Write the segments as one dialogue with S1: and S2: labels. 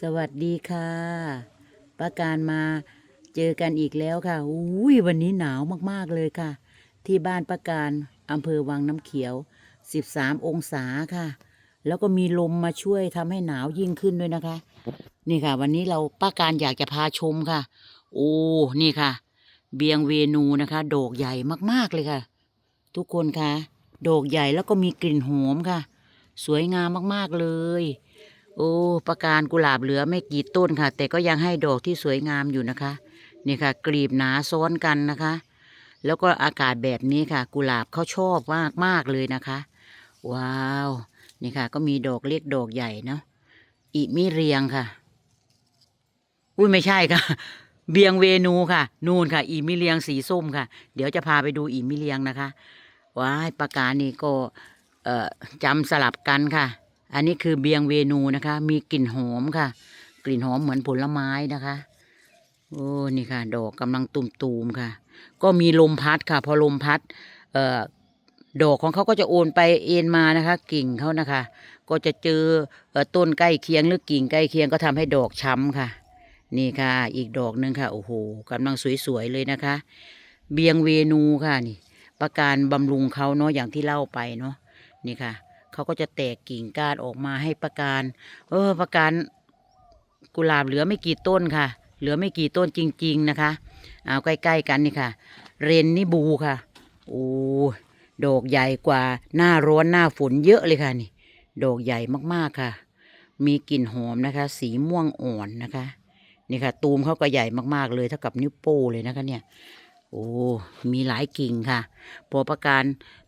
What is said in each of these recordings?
S1: สวัสดีค่ะป้าการมาเจอกันอีกแล้วค่ะอุ้ยวันนี้หนาวมากๆเลยค่ะ ที่บ้านป้าการอำเภอวังน้ำเขียว 13 องศาค่ะ แล้วก็มีลมมาช่วยทำให้หนาวยิ่งขึ้นด้วยนะคะ นี่ค่ะ วันนี้เราป้าการอยากจะพาชมค่ะ โอ้นี่ค่ะ เบียงเวนูนะคะโดกใหญ่มากๆเลยค่ะ ทุกคนคะโดกใหญ่แล้วก็มีกลิ่นหอมค่ะ สวยงามมากๆเลย โอ้ประการกุหลาบเหลือไม่กี่ต้นค่ะ แต่ก็ยังให้ดอกที่สวยงามอยู่นะคะนี่ค่ะ กลีบหนาซ้อนกันนะคะ แล้วก็อากาศแบบนี้ค่ะ กุหลาบเขาชอบมากมากเลยนะคะ ว้าวนี่ค่ะ ก็มีดอกเล็กดอกใหญ่เนาะอิมิเรียงค่ะ อุ้ยไม่ใช่ค่ะ เบียงเวนูค่ะ นูนค่ะอีมิเลียงสีส้มค่ะ เดี๋ยวจะพาไปดูอีมิเลียงนะคะว้ายประการนี่ก็จำสลับกันค่ะ อันนี้คือเบียงเวนูนะคะ มีกลิ่นหอมค่ะ กลิ่นหอมเหมือนผลไม้นะคะ โอ้นี่ค่ะ ดอกกำลังตุ่มๆค่ะ ก็มีลมพัดค่ะ พอลมพัด เอ่อดอกของเขาก็จะโอนไปเอ็นมานะคะ กิ่งเขานะคะ ก็จะเจอเอ่อต้นใกล้เคียงหรือกิ่งใกล้เคียงก็ทำให้ดอกช้ำค่ะ นี่ค่ะ อีกดอกหนึ่งค่ะโอ้โหกำลังสวยๆเลยนะคะ เบียงเวนูค่ะนี่ ประการบำรุงเขาเนาะอย่างที่เล่าไปเนาะนี่ค่ะ เขาก็จะแตกกิ่งก้านออกมาให้ประการ เออประการกุหลาบเหลือไม่กี่ต้นค่ะ เหลือไม่กี่ต้นจริง ๆนะคะ เอาใกล้ ๆ กันนี่ค่ะ เรนนี่บูค่ะโอ้ดอกใหญ่กว่าหน้าร้อนหน้าฝนเยอะเลยค่ะนี่ดอกใหญ่มากๆค่ะ มีกลิ่นหอมนะคะ สีม่วงอ่อนนะคะ นี่ค่ะ ตูมเขาก็ใหญ่มากๆเลยเท่ากับนิ้วโป้เลยนะคะเนี่ย โอ้มีหลายกิ่งค่ะ พอประการ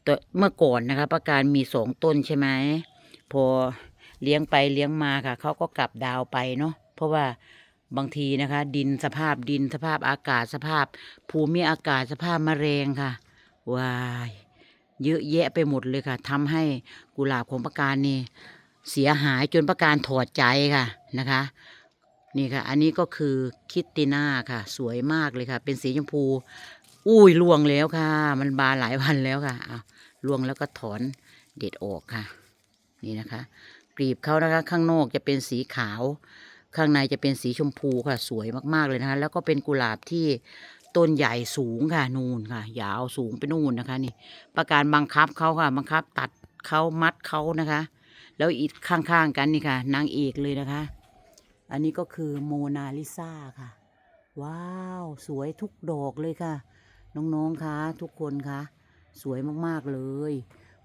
S1: ตัวเมื่อก่อนนะคะ ประการมีสองต้นใช่ไหมพอเลี้ยงไปเลี้ยงมาค่ะเขาก็กลับดาวไปเนาะเพราะว่าบางทีนะคะ ดินสภาพดินสภาพอากาศสภาพ ภูมิอากาศสภาพมะเร็งค่ะวายเยอะแยะไปหมดเลยค่ะทำให้กุหลาบของประการนี่เสียหายจนประการถอดใจค่ะนะคะ นี่ค่ะ อันนี้ก็คือคิตติน่าค่ะ สวยมากเลยค่ะ เป็นสีชมพู อุ้ยล่วงแล้วค่ะ มันบานหลายวันแล้วค่ะอ้าล่วงแล้วก็ถอนเด็ดออกค่ะ นี่นะคะ กลีบเขานะคะ ข้างนอกจะเป็นสีขาว ข้างในจะเป็นสีชมพูค่ะ สวยมากๆเลยนะคะ แล้วก็เป็นกุหลาบที่ต้นใหญ่สูงค่ะนูนค่ะ ยาวสูงไปนู่นนะคะ นี่ ประการบังคับเขาค่ะ บังคับตัดเขามัดเขานะคะ แล้วอีกข้างๆกันนี่ค่ะนางเอกเลยนะคะ อันนี้ก็คือโมนาลิซาค่ะ ว้าว สวยทุกดอกเลยค่ะ น้องๆคะทุกคนคะสวยมากๆเลย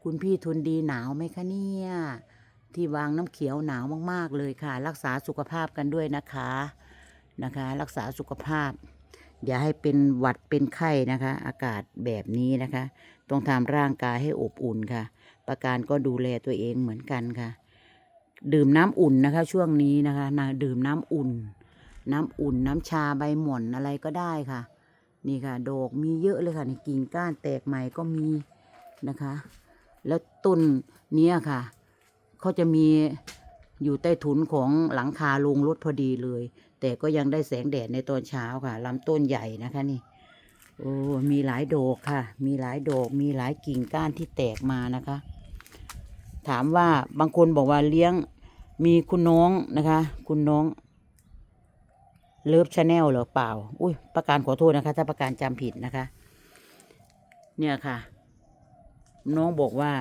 S1: คุณพี่ทุนดีหนาวไหมคะเนี่ย ที่วางน้ำเขียวหนาวมากๆเลยค่ะ รักษาสุขภาพกันด้วยนะคะนะคะ รักษาสุขภาพ อย่าให้เป็นหวัดเป็นไข้นะคะ อากาศแบบนี้นะคะ ต้องทำร่างกายให้อบอุ่นค่ะ ประการก็ดูแลตัวเองเหมือนกันค่ะ ดื่มน้ำอุ่นนะคะ ช่วงนี้นะคะนะดื่มน้ำอุ่น น้ำอุ่น น้ำชาใบหม่อนอะไรก็ได้ค่ะ นี่ค่ะ ดอกมีเยอะเลยค่ะในกิ่งก้านแตกใหม่ก็มีนะคะ แล้วต้นเนี้ยค่ะเขาจะมีอยู่ใต้ถุนของหลังคาโรงรถพอดีเลย แต่ก็ยังได้แสงแดดในตอนเช้าค่ะลำต้นใหญ่นะคะนี่โอ้มีหลายดอกค่ะ มีหลายดอกมีหลายกิ่งก้านที่แตกมานะคะ ถามว่าบางคนบอกว่าเลี้ยงมีคุณน้องนะคะ คุณน้องเลิฟชาแนลหรือเปล่า อุ้ยประการขอโทษนะคะ ถ้าประการจำผิดนะคะ เนี่ยค่ะ น้องบอกว่า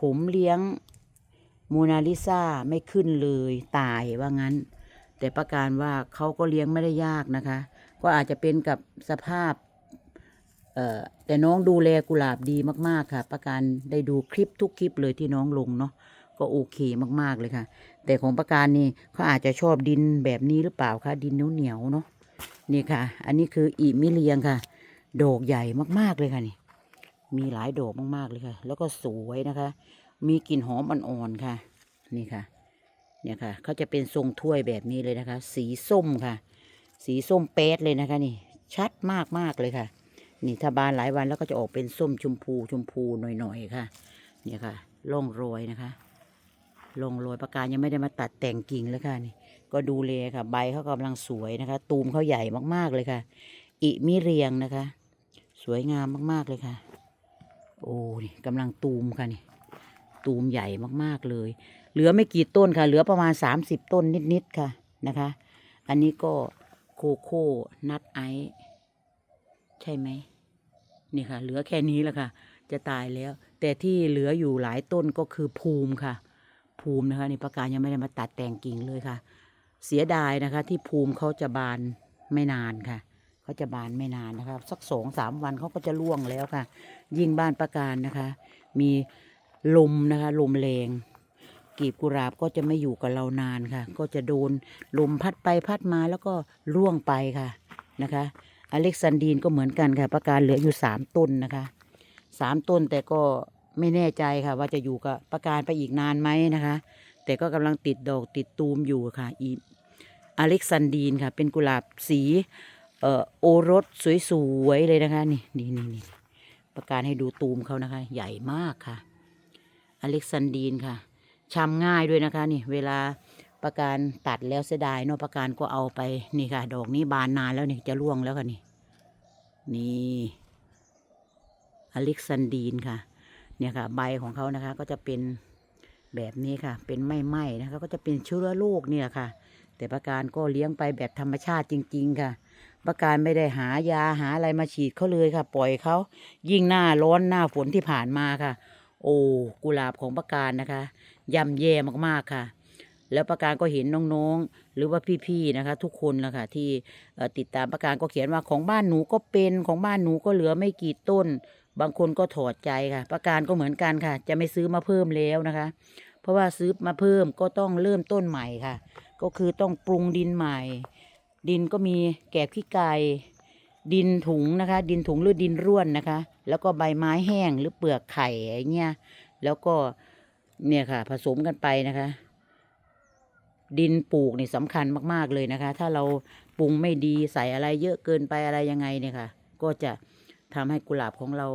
S1: ผมเลี้ยงโมนาลิซาไม่ขึ้นเลยตายว่างั้น แต่ประการว่าเขาก็เลี้ยงไม่ได้ยากนะคะ ก็อาจจะเป็นกับสภาพ แต่น้องดูแลกุหลาบดีมากๆค่ะ ประการได้ดูคลิปทุกคลิปเลยที่น้องลงเนาะก็โอเคมากๆเลยค่ะ แต่ของประการนี่เขาอาจจะชอบดินแบบนี้หรือเปล่าคะดินเหนียวๆเนาะนี่ค่ะ อันนี้คืออีมิเลียงค่ะ ดอกใหญ่มากๆเลยค่ะนี่ มีหลายดอกมากๆเลยค่ะ แล้วก็สวยนะคะ มีกลิ่นหอมอ่อนๆค่ะ นี่ค่ะ เนี่ยค่ะเขาจะเป็นทรงถ้วยแบบนี้เลยนะคะ สีส้มค่ะ สีส้มเป๊ดเลยนะคะนี่ ชัดมากๆเลยค่ะ นี่ถ้าบานหลายวันแล้วก็จะออกเป็นส้มชมพูชมพูหน่อยๆค่ะ เนี่ยค่ะร่องรอยนะคะร่องรอยประการยังไม่ได้มาตัดแต่งกิ่งเลยค่ะนี่ ก็ดูเลค่ะ ใบเขากำลังสวยนะคะ ตูมเขาใหญ่มากๆเลยค่ะ อิมิเรียงนะคะ สวยงามมากๆเลยค่ะ โอ้นี่กำลังตูมค่ะนี่ตูมใหญ่มากๆเลย เหลือไม่กี่ต้นค่ะ เหลือประมาณสามสิบต้นนิดๆค่ะนะคะ อันนี้ก็โคโค่นัทไอซ์ใช่ไหม นี่ค่ะ เหลือแค่นี้แหละค่ะ จะตายแล้ว แต่ที่เหลืออยู่หลายต้นก็คือภูมิค่ะ ภูมินะคะนี่ประการยังไม่ได้มาตัดแต่งกิ่งเลยค่ะ เสียดายนะคะ ที่ภูมิเขาจะบานไม่นานค่ะเขาจะบานไม่นานนะคะสักสองสามวันเขาก็จะร่วงแล้วค่ะ ยิ่งบ้านประการนะคะ มีลมนะคะลมแรงกีบกุหลาบก็จะไม่อยู่กับเรานานค่ะ ก็จะโดนลมพัดไปพัดมาแล้วก็ร่วงไปค่ะนะคะ อเล็กซานดีนก็เหมือนกันค่ะประการเหลืออยู่สามต้นนะคะสามต้นแต่ก็ไม่แน่ใจค่ะ ว่าจะอยู่กับประการไปอีกนานไหมนะคะ แต่ก็กำลังติดดอกติดตูมอยู่ค่ะ อีอเล็กซานดีนค่ะ เป็นกุหลาบสีเอ่อโอรสสวยๆเลยนะคะนี่นี่นี่นี่ประการให้ดูตูมเขานะคะ ใหญ่มากค่ะ อเล็กซานดีนค่ะชำง่ายด้วยนะคะ นี่ เวลา ประการตัดแล้วเสียดายเนาะประการก็เอาไปนี่ค่ะ ดอกนี้บานนานแล้วนี่จะร่วงแล้วค่ะนี่นี่อเล็กซานดีนค่ะ เนี่ยค่ะ ใบของเขานะคะ ก็จะเป็นแบบนี้ค่ะ เป็นไม่ไหม้นะคะ ก็จะเป็นเชื้อโรคเนี่ยค่ะ แต่ประการก็เลี้ยงไปแบบธรรมชาติจริง ๆ ค่ะ ประการไม่ได้หายาหาอะไรมาฉีดเขาเลยค่ะ ปล่อยเขายิ่งหน้าร้อนหน้าฝนที่ผ่านมาค่ะ โอ้กุหลาบของประการนะคะย่ำแย่มากๆค่ะ แล้วประการก็เห็นน้องๆ หรือว่าพี่ๆนะคะ ทุกคนละค่ะที่ติดตามประการก็เขียนว่าของบ้านหนูก็เป็นของบ้านหนูก็เหลือไม่กี่ต้น บางคนก็ถอดใจค่ะ ประการก็เหมือนกันค่ะ จะไม่ซื้อมาเพิ่มแล้วนะคะ เพราะว่าซื้อมาเพิ่มก็ต้องเริ่มต้นใหม่ค่ะ ก็คือต้องปรุงดินใหม่ ดินก็มีแกบขี้ไก่ดินถุงนะคะ ดินถุงหรือดินร่วนนะคะ แล้วก็ใบไม้แห้งหรือเปลือกไข่อะไรเงี้ยแล้วก็เนี่ยค่ะ ผสมกันไปนะคะ ดินปลูกนี่สำคัญมาก ๆ เลยนะคะ ถ้าเราปรุงไม่ดีใส่อะไรเยอะเกินไปอะไรยังไงเนี่ยค่ะ ก็จะทำให้กุหลาบของเรา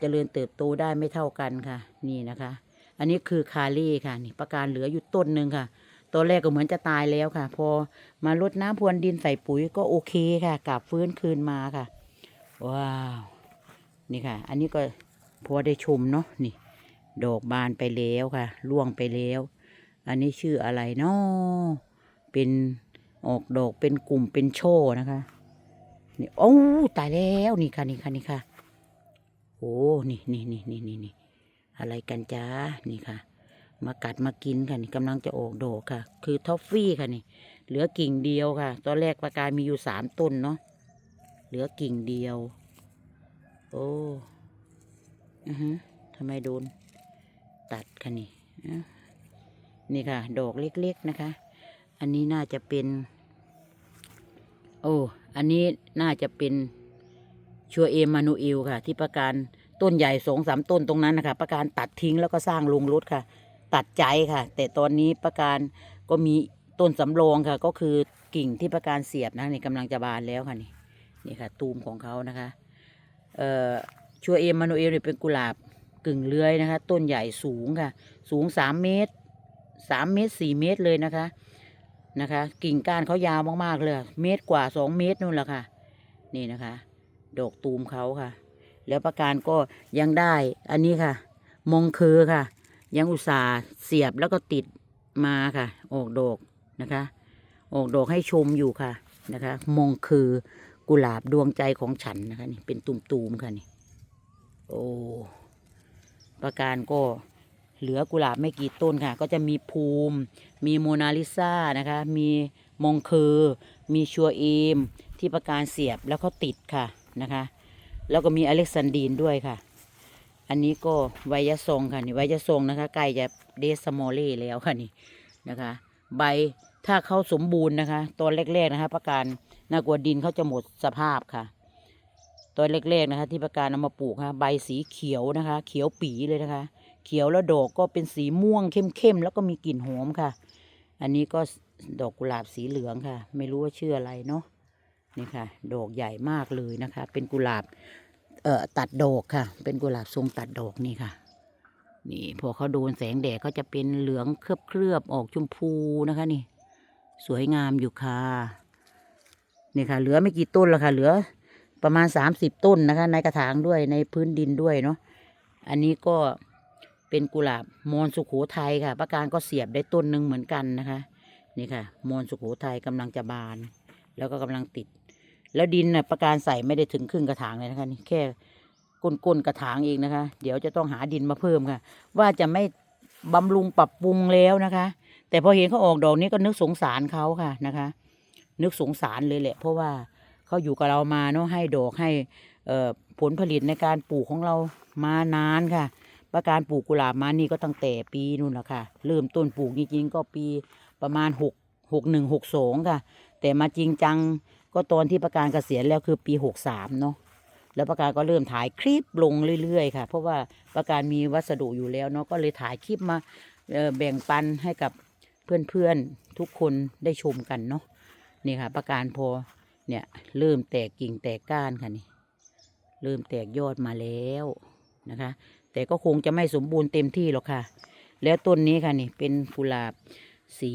S1: จเจริญเติบโตได้ไม่เท่ากันค่ะ นี่นะคะ อันนี้คือคาเล่ค่ะ นี่ประการเหลืออยู่ต้นหนึ่งค่ะตอนแรกก็เหมือนจะตายแล้วค่ะ พอมารดน้ำพรวนดินใส่ปุ๋ยก็โอเคค่ะกลับฟื้นคืนมาค่ะ ว้าว นี่ค่ะ อันนี้ก็พอได้ชมเนาะนี่ ดอกบานไปแล้วค่ะ ร่วงไปแล้ว อันนี้ชื่ออะไรเนาะเป็นออกดอกเป็นกลุ่มเป็นโชว์นะคะนี่โอ้ตายแล้วนี่ค่ะนี่ค่ะนี่ค่ะโอ้นี่นี่นี่นี่นี่นี่อะไรกันจ้านี่ค่ะ มากัดมากินค่ะนี่กำลังจะออกดอกค่ะ คือท็อฟฟี่ค่ะนี่ เหลือกิ่งเดียวค่ะ ตอนแรกประกายมีอยู่สามต้นเนาะเหลือกิ่งเดียว โอ้อือฮึทำไมโดน ตัดค่ะนี่อะ นี่ค่ะ ดอกเล็กๆนะคะ อันนี้น่าจะเป็น โอ้อันนี้น่าจะเป็นชัวเอมานูเอลค่ะ ที่ประการต้นใหญ่สองสามต้นตรงนั้นนะคะ ประการตัดทิ้งแล้วก็สร้างโรงรถค่ะ ตัดใจค่ะ แต่ตอนนี้ประการก็มีต้นสำรองค่ะ ก็คือกิ่งที่ประการเสียบนะนี่กำลังจะบานแล้วค่ะนี่นี่ค่ะ ตูมของเขานะคะเอ่อชัวเอมานูเอลเนี่ยเป็นกุหลาบกึ่งเลื้อยนะคะ ต้นใหญ่สูงค่ะ สูงสามเมตร สามเมตรสี่เมตรเลยนะคะนะคะ กิ่งก้านเขายาวมากๆเลย เมตรกว่าสองเมตรนู่นแหละค่ะ นี่นะคะ ดอกตูมเขาค่ะ แล้วประการก็ยังได้ อันนี้ค่ะ มงคือค่ะ ยังอุตส่าห์เสียบแล้วก็ติดมาค่ะ ออกดอกนะคะ ออกดอกให้ชมอยู่ค่ะนะคะ มงคือกุหลาบดวงใจของฉันนะคะนี่เป็นตุ่มๆค่ะนี่ โอ้ประการก็ เหลือกุหลาบไม่กี่ต้นค่ะ ก็จะมีภูมิ มีโมนาลิซานะคะ มีมงคือ มีชัวเอม ที่ประการเสียบแล้วก็ติดค่ะนะคะ แล้วก็มีอเล็กซานดีนด้วยค่ะ อันนี้ก็ไวยทรงค่ะนี่ไวยทรงนะคะใกล้จะเดสมอลเล่แล้วค่ะนี่นะคะ ใบถ้าเขาสมบูรณ์นะคะตอนแรกๆนะคะประการน่ากลัวดินเขาจะหมดสภาพค่ะตอนแรกๆนะคะ ที่ประการเอามาปลูกค่ะใบสีเขียวนะคะ เขียวปีเลยนะคะ เขียวแล้วดอกก็เป็นสีม่วงเข้มๆแล้วก็มีกลิ่นหอมค่ะ อันนี้ก็ดอกกุหลาบสีเหลืองค่ะ ไม่รู้ว่าชื่ออะไรเนาะนี่ค่ะ ดอกใหญ่มากเลยนะคะ เป็นกุหลาบเอ่อตัดดอกค่ะ เป็นกุหลาบทรงตัดดอกนี่ค่ะ นี่พอเขาโดนแสงแดดก็จะเป็นเหลืองเคลือบเคลือบๆออกชมพูนะคะนี่ สวยงามอยู่ค่ะนี่ค่ะ เหลือไม่กี่ต้นแล้วค่ะ เหลือประมาณสามสิบต้นนะคะ ในกระถางด้วยในพื้นดินด้วยเนาะอันนี้ก็ เป็นกุหลาบมอนสุขโขทัยค่ะประการก็เสียบได้ต้นหนึ่งเหมือนกันนะคะ นี่ค่ะมวลสุขโขทัยกำลังจะบาน แล้วก็กำลังติด แล้วดินน่ะประการใส่ไม่ได้ถึงครึ่งกระถางเลยนะคะนี่แค่ก้นๆกระถางเองนะคะ เดี๋ยวจะต้องหาดินมาเพิ่มค่ะ ว่าจะไม่บำรุงปรับปรุงแล้วนะคะ แต่พอเห็นเขาออกดอกนี้ก็นึกสงสารเขาค่ะนะคะ นึกสงสารเลยแหละ เพราะว่าเขาอยู่กับเรามาเนาะให้ดอกให้ผลผลิตในการปลูกของเรามานานค่ะ ประการปลูกกุหลาบมานี่ก็ตั้งแต่ปีนู่นแหละค่ะ เริ่มต้นปลูกจริงๆก็ปีประมาณหกหกหนึ่งหกสองค่ะ แต่มาจริงจังก็ตอนที่ประการเกษียณแล้วคือปีหกสามเนาะแล้วประการก็เริ่มถ่ายคลิปลงเรื่อยๆค่ะ เพราะว่าประการมีวัสดุอยู่แล้วเนาะก็เลยถ่ายคลิปมาแบ่งปันให้กับเพื่อนๆทุกคนได้ชมกันเนาะนี่ค่ะ ประการพอเนี่ยเริ่มแตกกิ่งแตกก้านค่ะนี่เริ่มแตกยอดมาแล้วนะคะแต่ก็คงจะไม่สมบูรณ์เต็มที่หรอกค่ะ แล้วต้นนี้ค่ะนี่เป็นกุหลาบสี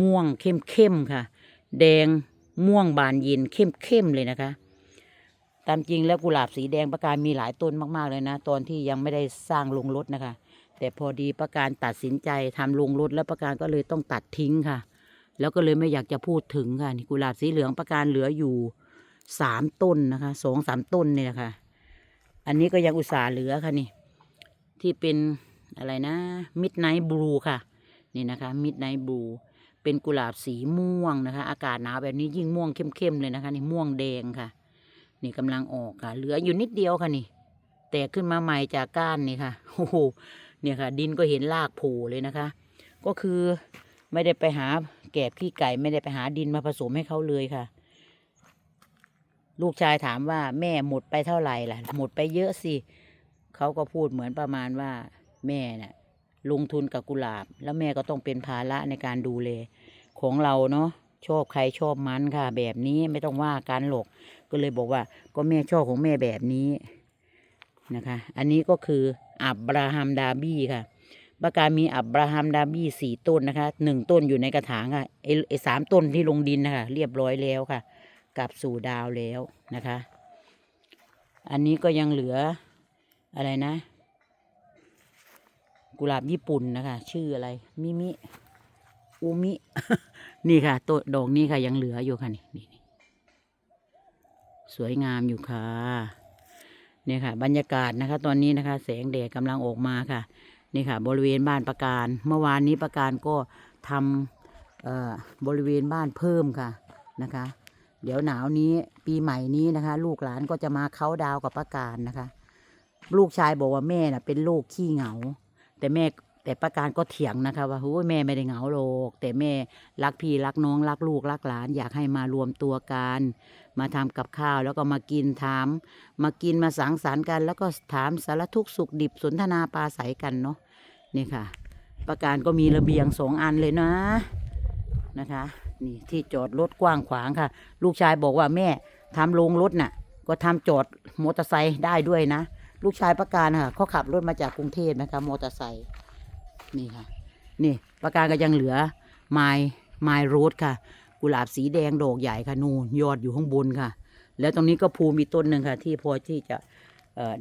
S1: ม่วงเข้มๆค่ะ แดงม่วงบานเย็นเข้มๆเลยนะคะ ตามจริงแล้วกุหลาบสีแดงประการมีหลายต้นมากๆเลยนะ ตอนที่ยังไม่ได้สร้างโรงรถนะคะ แต่พอดีประการตัดสินใจทำโรงรถแล้วประการก็เลยต้องตัดทิ้งค่ะ แล้วก็เลยไม่อยากจะพูดถึงค่ะนี่กุหลาบสีเหลืองประการเหลืออยู่สามต้นนะคะสองสามต้นเนี่ยนะคะ อันนี้ก็ยังอุตส่าห์เหลือค่ะนี่ ที่เป็นอะไรนะมิดไนท์บลูค่ะ นี่นะคะมิดไนท์บลูเป็นกุหลาบสีม่วงนะคะ อากาศหนาวแบบนี้ยิ่งม่วงเข้มๆเลยนะคะ นี่ม่วงแดงค่ะ นี่กำลังออกค่ะ เหลืออยู่นิดเดียวค่ะนี่ แตกขึ้นมาใหม่จากก้านนี่ค่ะโอ้โหเนี่ยค่ะ ดินก็เห็นรากโผล่เลยนะคะ ก็คือไม่ได้ไปหาแกบขี้ไก่ไม่ได้ไปหาดินมาผสมให้เขาเลยค่ะ ลูกชายถามว่าแม่หมดไปเท่าไหร่ล่ะ หมดไปเยอะสิ เขาก็พูดเหมือนประมาณว่าแม่น่ะลงทุนกับกุหลาบ แล้วแม่ก็ต้องเป็นภาระในการดูแลของเราเนาะชอบใครชอบมันค่ะ แบบนี้ไม่ต้องว่ากันหรอกก็เลยบอกว่า ก็แม่ชอบของแม่แบบนี้นะคะ อันนี้ก็คืออับราฮัมดาบี้ค่ะประกามีอับราฮัมดาบี้สี่ต้นนะคะหนึ่งต้นอยู่ในกระถางค่ะไอ้ไอ้สามต้นที่ลงดินนะคะเรียบร้อยแล้วค่ะกลับสู่ดาวแล้วนะคะ อันนี้ก็ยังเหลือ อะไรนะ กุหลาบญี่ปุ่นนะคะ ชื่ออะไร มิมิ อูมิ นี่ค่ะตัวดอกนี้ค่ะยังเหลืออยู่ค่ะนี่นี่สวยงามอยู่ค่ะ เนี่ยค่ะ บรรยากาศนะคะ ตอนนี้นะคะ แสงแดดกำลังออกมาค่ะ นี่ค่ะ บริเวณบ้านประการ เมื่อวานนี้ประการก็ทำเอ่อบริเวณบ้านเพิ่มค่ะนะคะ เดี๋ยวหนาวนี้ปีใหม่นี้นะคะ ลูกหลานก็จะมาเขาดาวกับประการนะคะ ลูกชายบอกว่าแม่น่ะ เป็นโรคขี้เหงา แต่แม่แต่ประการก็เถียงนะคะว่าโอ้ยแม่ไม่ได้เหงาหรอกแต่แม่รักพี่รักน้องรักลูกรักหลาน อยากให้มารวมตัวกัน มาทำกับข้าวแล้วก็มากินถาม มากินมาสังสรรค์กัน แล้วก็ถามสารทุกสุขดิบสนทนาปราศัยกันเนาะนี่ค่ะ ประการก็มีระเบียงสองอันเลยนะนะคะ นี่ที่จอดรถกว้างขวางค่ะ ลูกชายบอกว่าแม่ทำโรงรถน่ะ ก็ทำจอดมอเตอร์ไซค์ได้ด้วยนะ ลูกชายประการค่ะเขาขับรถมาจากกรุงเทพนะคะมอเตอร์ไซค์นี่ค่ะ นี่ประการก็ยังเหลือไมล์ไมล์โรดค่ะ กุหลาบสีแดงดอกใหญ่ค่ะนูนยอดอยู่ข้างบนค่ะ แล้วตรงนี้ก็ภูมีต้นหนึ่งค่ะ ที่พอที่จะ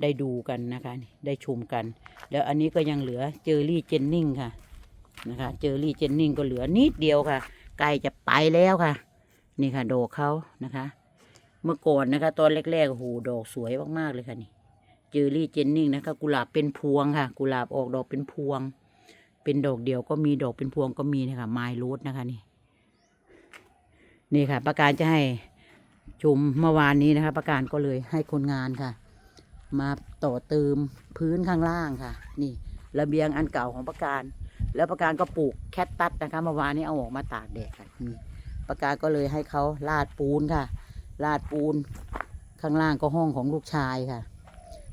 S1: ได้ดูกันนะคะ ได้ชมกัน แล้วอันนี้ก็ยังเหลือเจอรี่เจนนิงค่ะนะคะเจอรี่เจนนิงก็เหลือนิดเดียวค่ะใกล้จะไปแล้วค่ะ นี่ค่ะดอกเขานะคะ เมื่อก่อนนะคะ ตอนแรกๆโอ้โหดอกสวยมากๆเลยค่ะนี่ เจอรี่เจนนิ่งนะคะ กุหลาบเป็นพวงค่ะ กุหลาบออกดอกเป็นพวง เป็นดอกเดียวก็มีดอกเป็นพวงก็มีนะคะไมล์โรสนะคะนี่ นี่ค่ะ ประการจะให้ชมเมื่อวานนี้นะคะ ประการก็เลยให้คนงานค่ะ มาต่อเติมพื้นข้างล่างค่ะ นี่ระเบียงอันเก่าของประการ แล้วประการก็ปลูกแคตตัสนะคะเมื่อวานนี้เอาออกมาตากแดดค่ะนี่ประการก็เลยให้เขาลาดปูนค่ะลาดปูนข้างล่างก็ห้องของลูกชายค่ะ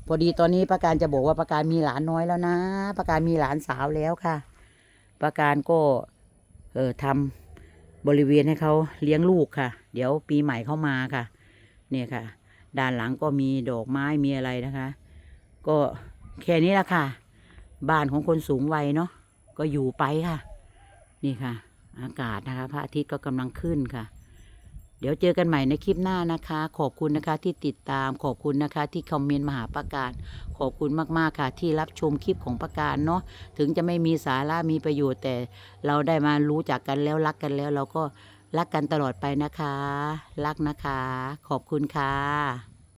S1: พอดีตอนนี้ประการจะบอกว่าประการมีหลานน้อยแล้วนะ ประการมีหลานสาวแล้วค่ะ ประการก็เออทำบริเวณให้เขาเลี้ยงลูกค่ะ เดี๋ยวปีใหม่เข้ามาค่ะ เนี่ยค่ะ ด้านหลังก็มีดอกไม้มีอะไรนะคะ ก็แค่นี้ละค่ะ บ้านของคนสูงวัยเนาะก็อยู่ไปค่ะ นี่ค่ะ อากาศนะคะ พระอาทิตย์ก็กำลังขึ้นค่ะ เดี๋ยวเจอกันใหม่ในคลิปหน้านะคะ ขอบคุณนะคะที่ติดตาม ขอบคุณนะคะที่คอมเมนต์มาหาประการ ขอบคุณมากๆค่ะ ที่รับชมคลิปของประการเนาะ ถึงจะไม่มีสาระมีประโยชน์แต่เราได้มารู้จักกันแล้วรักกันแล้ว เราก็รักกันตลอดไปนะคะ รักนะคะ ขอบคุณค่ะ